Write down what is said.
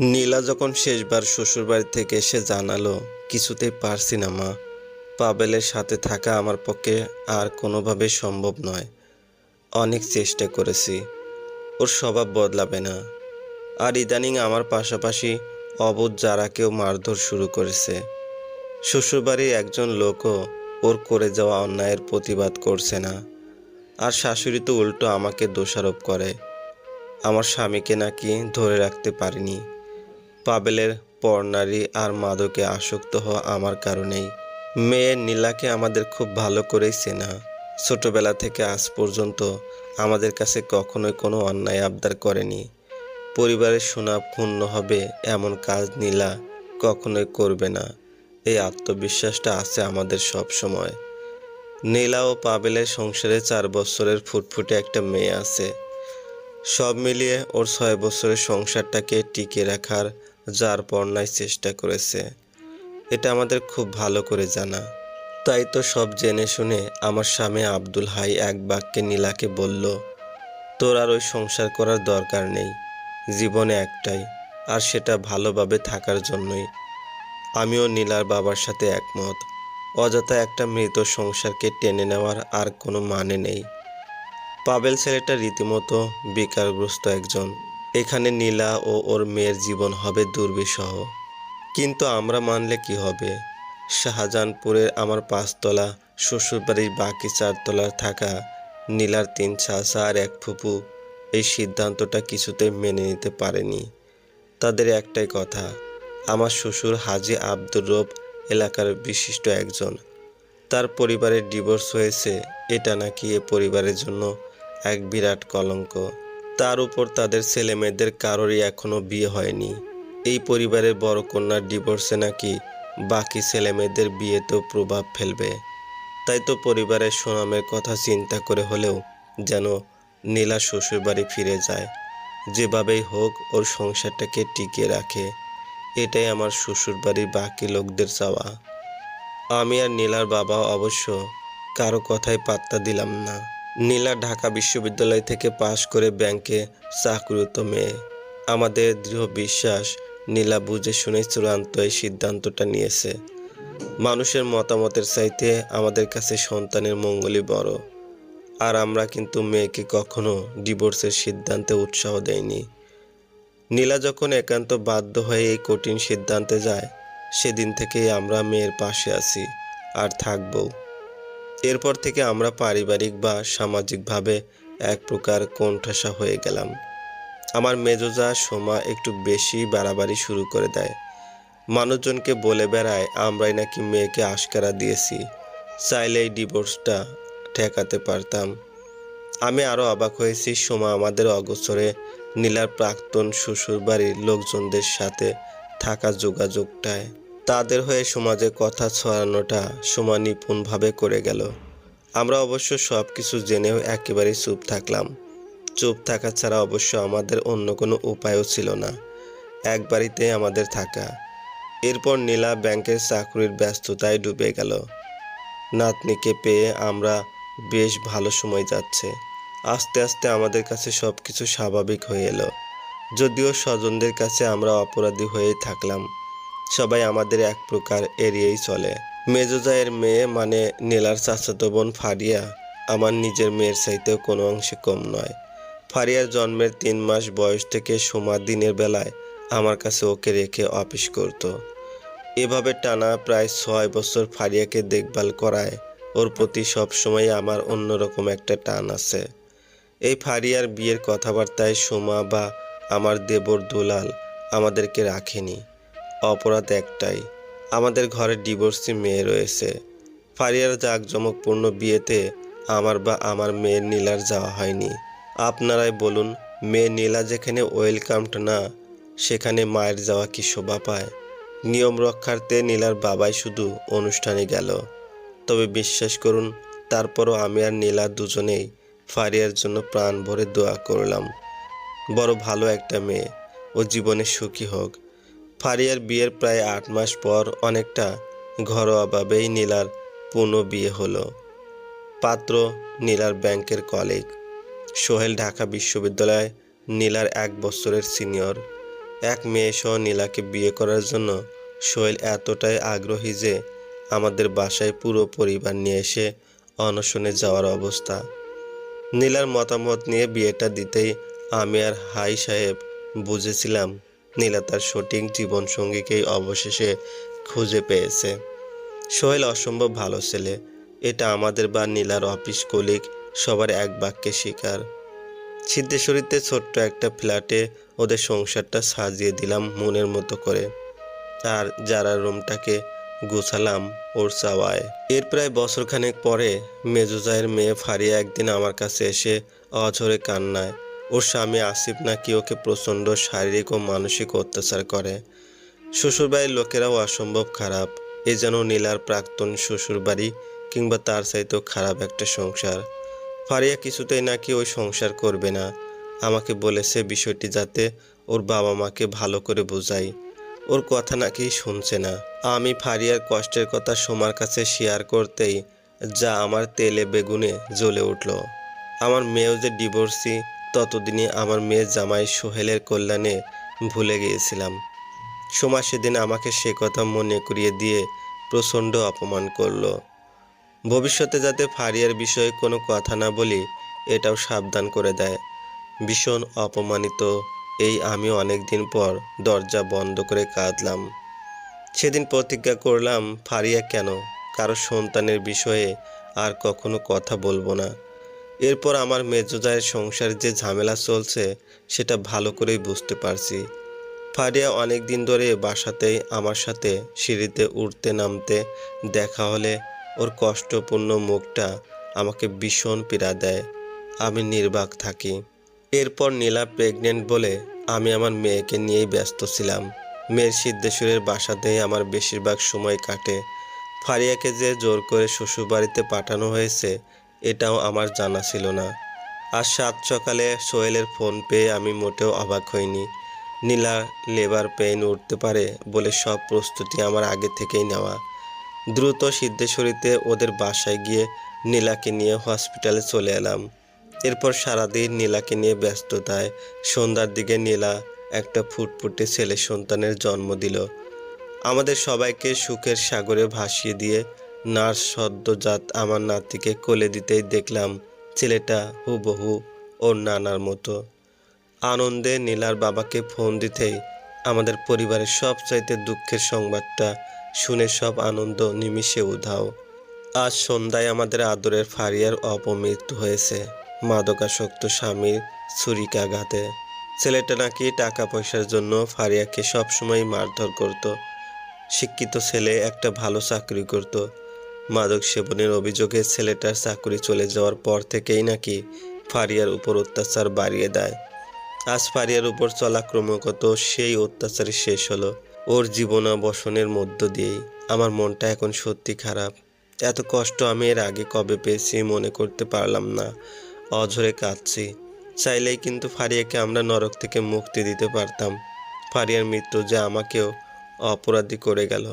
নীলা যখন শেষবার শ্বশুরবাড়ি থেকে এসে জানালো, কিছুতেই পারছি না মা। পাবেলের সাথে থাকা আমার পক্ষে আর কোনোভাবে সম্ভব নয়। অনেক চেষ্টা করেছি। ওর স্বভাব বদলাবে না। আর ইদানিং আমার পাশাপাশি অবোধ যারাকেও মারধর শুরু করেছে। শ্বশুরবাড়ির একজন লোকও ওর করে যাওয়া অন্যায়ের প্রতিবাদ করছে না। আর শাশুড়ি তো উল্টো আমাকে দোষারোপ করে। আমার স্বামীকে নাকি ধরে রাখতে পারিনি। পাবেলের পরনারী আর মাদকে আসক্ত হওয়া আমার কারণেই। মেয়ে নীলাকে আমাদের খুব ভালো করেই চেনা। ছোটবেলা থেকে আজ পর্যন্ত আমাদের কাছে কখনোই কোনো অন্যায় আবদার করেনি। পরিবারের সুনাম ক্ষুণ্ণ হবে এমন কাজ নীলা কখনোই করবে না। এই আত্মবিশ্বাসটা আছে আমাদের সব সময়। নীলা ও পাবেলের সংসারে চার বছরের ফুটফুটে একটা মেয়ে আছে। সব মিলিয়ে ওর ছয় বছরের সংসারটাকে টিকে রাখার যার পর্ণায় চেষ্টা করেছে। এটা আমাদের খুব ভালো করে জানা। তাই তো সব জেনে শুনে আমার স্বামী আব্দুল হাই এক বাক্যে নীলাকে বলল, তোর আর ওই সংসার করার দরকার নেই। জীবনে একটাই, আর সেটা ভালোভাবে থাকার জন্যই। আমিও নীলার বাবার সাথে একমত। অযথা একটা মৃত সংসারকে টেনে নেওয়ার আর কোনো মানে নেই। পাবেল ছেলেটা রীতিমতো বেকারগ্রস্ত একজন। এখানে নীলা ও ওর মেয়ের জীবন হবে দুর্বিষহ। কিন্তু আমরা মানলে কি হবে? শাহজাহানপুরের আমার পাঁচতলা, শ্বশুরবাড়ির বাকি চারতলা থাকা নীলার তিন চাচা আর এক ফুপু, এই সিদ্ধান্তটা কিছুতেই মেনে নিতে পারেনি। তাদের একটাই কথা, আমার শ্বশুর হাজি আব্দুর রব এলাকার বিশিষ্ট একজন। তার পরিবারের ডিভোর্স হয়েছে, এটা নাকি এ পরিবারের জন্য এক বিরাট কলঙ্ক। তার উপর তাদের ছেলে মেয়েদের কারোরই এখনও বিয়ে হয়নি। এই পরিবারের বড় কন্যার ডিভোর্সে নাকি বাকি ছেলে মেয়েদের বিয়েতেও প্রভাব ফেলবে। তাই তো পরিবারের সুনামের কথা চিন্তা করে হলেও যেন নীলা শ্বশুরবাড়ি ফিরে যায়। যেভাবেই হোক, ওর সংসারটাকে টিকিয়ে রাখে। এটাই আমার শ্বশুরবাড়ির বাকি লোকদের চাওয়া। আমি আর নীলার বাবা অবশ্য কারও কথায় পাত্তা দিলাম না। নীলা ঢাকা বিশ্ববিদ্যালয় থেকে পাশ করে ব্যাংকে চাকরিরত মেয়ে। আমাদের দৃঢ় বিশ্বাস, নীলা বুঝে শুনে চূড়ান্ত এই সিদ্ধান্তটা নিয়েছে। মানুষের মতামতের চাইতে আমাদের কাছে সন্তানের মঙ্গলই বড়। আর আমরা কিন্তু মেয়েকে কখনো ডিভোর্সের সিদ্ধান্তে উৎসাহ দেয়নি নীলা যখন একান্ত বাধ্য হয়ে এই কঠিন সিদ্ধান্তে যায়, সেদিন থেকেই আমরা মেয়ের পাশে আছি আর থাকব এরপর থেকে আমরা পারিবারিক বা সামাজিকভাবে এক প্রকার কোণঠাসা হয়ে গেলাম। আমার মেজোজা সোমা একটু বেশি বাড়াবাড়ি শুরু করে দেয়। মানুষজনকে বলে বেড়ায়, আমরাই নাকি মেয়েকে আশকারা দিয়েছি। চাইলে এই ডিভোর্সটা ঠেকাতে পারতাম। আমি আরও অবাক হয়েছি, সোমা আমাদের অগোচরে নীলার প্রাক্তন শ্বশুরবাড়ির লোকজনদের সাথে থাকা যোগাযোগটায়। তাদের হয়ে সমাজে কথা ছড়ানোটা সোমা নিপুণভাবে করে গেল। আমরা অবশ্য সব কিছু জেনেও একেবারেই চুপ থাকলাম। চুপ থাকা ছাড়া অবশ্য আমাদের অন্য কোনো উপায়ও ছিল না। এক বাড়িতে আমাদের থাকা। এরপর নীলা ব্যাংকের চাকরির ব্যস্ততায় ডুবে গেল। নাতনিকে পেয়ে আমরা বেশ ভালো সময় যাচ্ছে। আস্তে আস্তে আমাদের কাছে সব কিছু স্বাভাবিক হয়ে এলো। যদিও স্বজনদের কাছে আমরা অপরাধী হয়েই থাকলাম। সবাই আমাদের এক প্রকার এড়িয়েই চলে। মেজোজায়ের মেয়ে মানে নীলার চাচাতো বোন ফারিয়া। আমার নিজের মেয়ের চাইতেও কোনো অংশে কম নয়। ফারিয়ার জন্মের তিন মাস বয়স থেকে সোমা দিনের বেলায় আমার কাছে ওকে রেখে অফিস করত। এভাবে টানা প্রায় ছয় বছর ফারিয়াকে দেখভাল করায়। ওর প্রতি সবসময় আমার অন্যরকম একটা টান আছে। এই ফারিয়ার বিয়ের কথাবার্তায় সোমা বা আমার দেবর দুলাল আমাদেরকে রাখেনি। অপরাধ একটাই। আমাদের ঘরে ডিভোর্সি মেয়ে রয়েছে। ফারিয়ার জাঁকজমকপূর্ণ বিয়েতে আমার বা আমার মেয়ের নীলার যাওয়া হয়নি। আপনারাই বলুন, মেয়ে নীলা যেখানে ওয়েলকামড না, সেখানে মায়ের যাওয়া কি শোভা পায়? নিয়ম রক্ষার্থে নীলার বাবাই শুধু অনুষ্ঠানে গেল। তবে বিশ্বাস করুন, তারপরও আমি আর নীলা দুজনেই ফারিয়ার জন্য প্রাণ ভরে দোয়া করলাম। বড় ভালো একটা মেয়ে। ও জীবনে সুখী হোক। ফারিয়ার বিয়ের প্রায় আট মাস পর অনেকটা ঘরোয়াভাবেই নীলার পুনঃ বিয়ে হলো। পাত্র নীলার ব্যাংকের কলিগ। সোহেল ঢাকা বিশ্ববিদ্যালয় নীলার এক বছরের সিনিয়র। এক মেয়ে সহ নীলাকে বিয়ে করার জন্য সোহেল এতটাই আগ্রহী যে আমাদের বাসায় পুরো পরিবার নিয়ে এসে অনশনে যাওয়ার অবস্থা। নীলার মতামত নিয়ে বিয়েটা দিতেই আমি আর হাই সাহেব বুঝেছিলাম নীলা তার সঠিক জীবনসঙ্গীকেই অবশেষে খুঁজে পেয়েছে। সোহেল অসম্ভব ভালো ছেলে। এটা আমাদের বা নীলার অফিস কলিগ সবার এক বাক্যে শিকার সিদ্ধেশ্বরীতে ছোট্ট একটা ফ্ল্যাটে ওদের সংসারটা সাজিয়ে দিলাম মনের মতো করে। আর যারা রুমটাকে গুছালাম ওর চাওয়ায়। এর প্রায় বছরখানেক পরে মেজুজায়ের মেয়ে ফারিয়া একদিন আমার কাছে এসে অঝরে কান্নায় ওর স্বামী আসিফ নাকি ওকে প্রচণ্ড শারীরিক ও মানসিক অত্যাচার করে। শ্বশুরবাড়ির লোকেরাও অসম্ভব খারাপ। এ যেন নীলার প্রাক্তন শ্বশুরবাড়ি কিংবা তার চাইতেও খারাপ একটা সংসার। ফারিয়া কিছুতেই নাকি ওই সংসার করবে না। আমাকে বলেছে বিষয়টি যাতে ওর বাবা মাকে ভালো করে বোঝাই ওর কথা নাকি শুনছে না। আমি ফারিয়ার কষ্টের কথা সোমার কাছে শেয়ার করতেই যা আমার তেলে বেগুনে জ্বলে উঠল। আমার মেয়েও যে ডিভোর্সি ততদিনে আমার মেয়ে জামাই সোহেলের কল্যাণে ভুলে গিয়েছিলাম। সোমা সেদিন আমাকে সে কথা মনে করিয়ে দিয়ে প্রচণ্ড অপমান করল। ভবিষ্যতে যাতে ফারিয়ার বিষয়ে কোনো কথা না বলি, এটাও সাবধান করে দেয়। ভীষণ অপমানিত এই আমি অনেক দিন পর দরজা বন্ধ করে কাঁদলাম। সেদিন প্রতিজ্ঞা করলাম, ফারিয়া কেন? কারও সন্তানের বিষয়ে আর কখনো কথা বলব না। এরপর আমার মেজোজায়ের সংসার যে ঝামেলা চলছে, সেটা ভালো করেই বুঝতে পারছি। ফারিয়া অনেক দিন ধরে বাসাতেই আমার সাথে সিঁড়িতে উঠতে নামতে দেখা হলে ওর কষ্টপূর্ণ মুখটা আমাকে ভীষণ পীড়া দেয়। আমি নির্বাক থাকি। এরপর নীলা প্রেগনেন্ট বলে আমি আমার মেয়েকে নিয়েই ব্যস্ত ছিলাম। মেয়ের সিদ্ধেশ্বরের বাসাতেই আমার বেশিরভাগ সময় কাটে। ফারিয়াকে যে জোর করে শ্বশুরবাড়িতে পাঠানো হয়েছে এটাও আমার জানা ছিল না। আজ সাত সকালে সোহেলের ফোন পেয়ে আমি মোটেও অবাক হইনি। নীলা, লেবার পেইন উঠতে পারে বলে সব প্রস্তুতি আমার আগে থেকেই নেওয়া। দ্রুত সিদ্ধেশ্বরীতে ওদের বাসায় গিয়ে নীলাকে নিয়ে হসপিটালে চলে এলাম। এরপর সারাদিন নীলাকে নিয়ে ব্যস্ততায় সন্ধ্যার দিকে নীলা একটা ফুটফুটে ছেলে সন্তানের জন্ম দিল। আমাদের সবাইকে সুখের সাগরে ভাসিয়ে দিয়ে নার্স সদ্যজাত আমার নাতিকে কোলে দিতেই দেখলাম ছেলেটা হুবহু ওর নানার মতো। আনন্দে নীলার বাবাকে ফোন দিতেই আমাদের পরিবারের সবচাইতে দুঃখের সংবাদটা শুনে সব আনন্দ নিমিষে উধাও। আজ সন্ধ্যায় আমাদের আদরের ফারিয়ার অপমৃত্যু হয়েছে, মাদকাসক্ত স্বামীর ছুরিকাঘাতে। ছেলেটা নাকি টাকা পয়সার জন্য ফারিয়াকে সবসময় মারধর করত। শিক্ষিত ছেলে একটা ভালো চাকরি করত মাদক সেবনের অভিযোগে ছেলেটার চাকরি চলে যাওয়ার পর থেকেই নাকি ফারিয়ার উপর অত্যাচার বাড়িয়ে দেয়। আজ ফারিয়ার উপর চলা ক্রমাগত সেই অত্যাচারই শেষ হলো ওর জীবনাবসনের মধ্য দিয়েই। আমার মনটা এখন সত্যি খারাপ। এত কষ্ট আমি এর আগে কবে পেয়েছি মনে করতে পারলাম না। অঝরে কাঁদছি। চাইলেই কিন্তু ফারিয়াকে আমরা নরক থেকে মুক্তি দিতে পারতাম। ফারিয়ার মৃত্যু যে আমাকেও অপরাধী করে গেল।